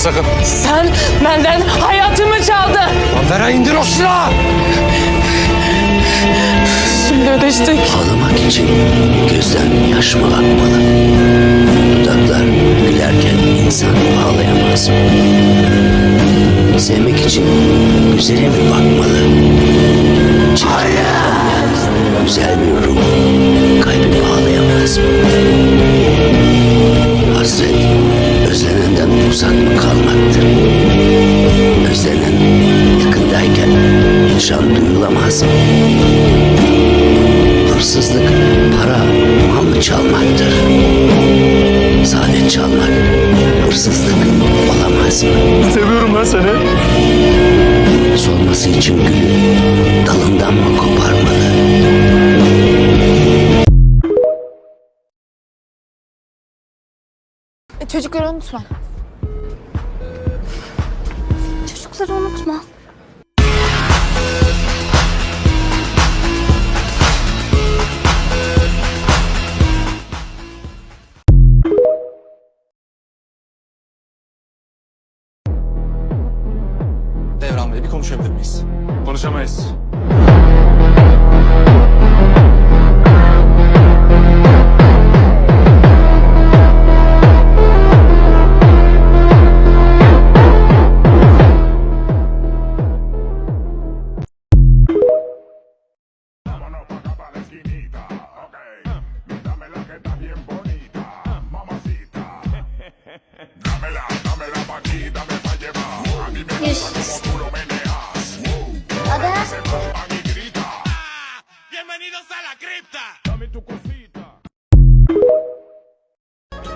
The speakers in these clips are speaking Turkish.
sakın. Sen benden hayatımı çaldın. Manvera indir o silahı. Şimdi ödeştik. Ağlamak için gözden yaş mı akmalı? Dudaklar gülerken insan ağlayamaz mı? Sevmek için güzele mi bakmalı? Çirkinlikten mı? Hırsızlık para, mal mı çalmaktır? Saadet çalmak hırsızlık olamaz mı? Seviyorum lan seni. Solması için gülü dalından mı koparmalı? E, Çocukları unutma. Çocukları unutma. Devran Bey bir konuşabilir miyiz? Konuşamayız.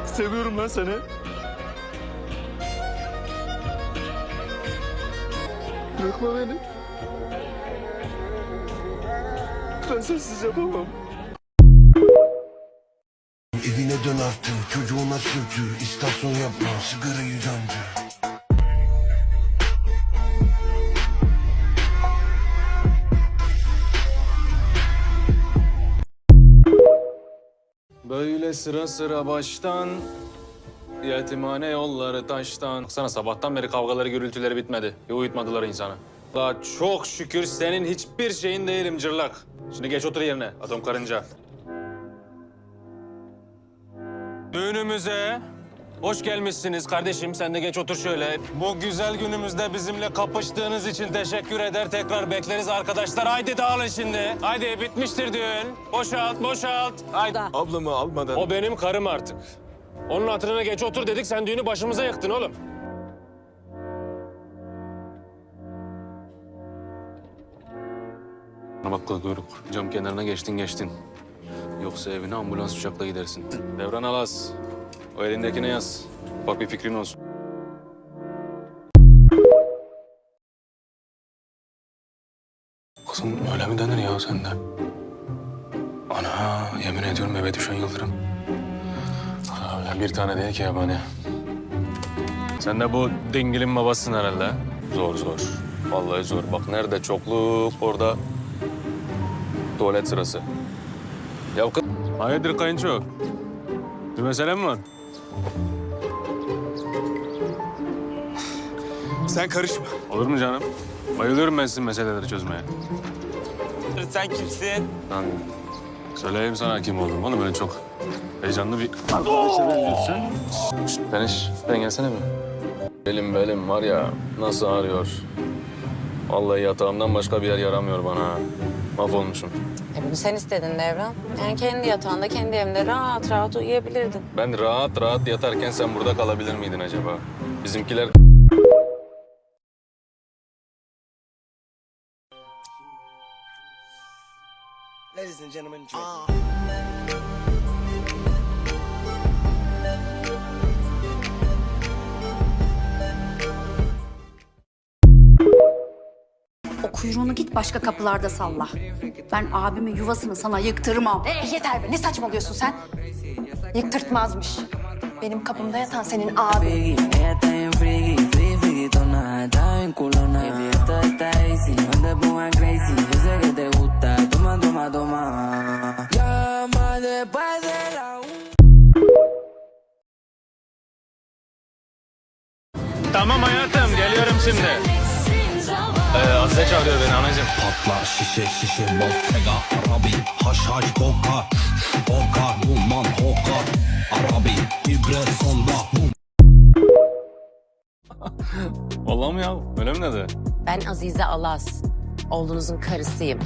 Seviyorum lan seni. Bırakma beni. Ben sensiz yapamam. Evine dön artık çocuğuna sürtür İstasyon yapma sigarayı söndür Böyle sıra sıra baştan Yetimhane yolları taştan. Sana sabahtan beri kavgaları gürültüleri bitmedi. Bir uyutmadılar insanı. La çok şükür senin hiçbir şeyin değilim cırlak. Şimdi geç otur yerine atom karınca. Düğünümüze hoş gelmişsiniz kardeşim. Sen de geç otur şöyle. Bu güzel günümüzde bizimle kapıştığınız için teşekkür eder. Tekrar bekleriz arkadaşlar. Haydi dağılın şimdi. Haydi bitmiştir düğün. Boşalt, boşalt. Haydi. Ablamı almadan... O benim karım artık. Onun hatırına geç otur dedik, sen düğünü başımıza yıktın oğlum. Bana bak kıl kuyruk, cam kenarına geçtin geçtin. Yoksa evine ambulans uçakla gidersin. Devran Alas, o elindekine yaz. Bak bir fikrin olsun. Kızım öyle mi denir ya sende? Ana yemin ediyorum eve düşen yıldırım. Öyle bir tane değil ki yabani. Sen de bu dingilin babasısın herhalde. Zor zor. Vallahi zor. Bak nerede çokluk orada tuvalet sırası. Ya. Hayırdır kayınço? Bir mesele mi var? Sen karışma. Olur mu canım? Bayılıyorum ben sizin meseleleri çözmeye. Sen kimsin? Lan söyleyeyim sana kim olduğumu. Oğlum böyle çok heyecanlı bir arkadaşa benziyorsun. Deniş, ben gelsene mi? Belim belim var ya nasıl ağrıyor. Vallahi yatağımdan başka bir yer yaramıyor bana. Mahvolmuşum. E bunu sen istedin Devran. Yani kendi yatağında, kendi evinde rahat rahat uyuyabilirdin. Ben rahat rahat yatarken sen burada kalabilir miydin acaba? Bizimkiler... Ladies and gentlemen, O kuyruğunu git başka kapılarda salla. Ben abimin yuvasını sana yıktırmam. E, yeter be ne saçmalıyorsun sen? Yıktırtmazmış. Benim kapımda yatan senin de la una. Geliyorum şimdi. Ee, Azize çağırıyor beni anacığım. Patla şişe şişe Bottega Arabi haş haş koka Oka duman hoka Arabi ibre sonda Vallahi mi ya? Öyle mi dedi? Ben Azize Alas. Oğlunuzun karısıyım.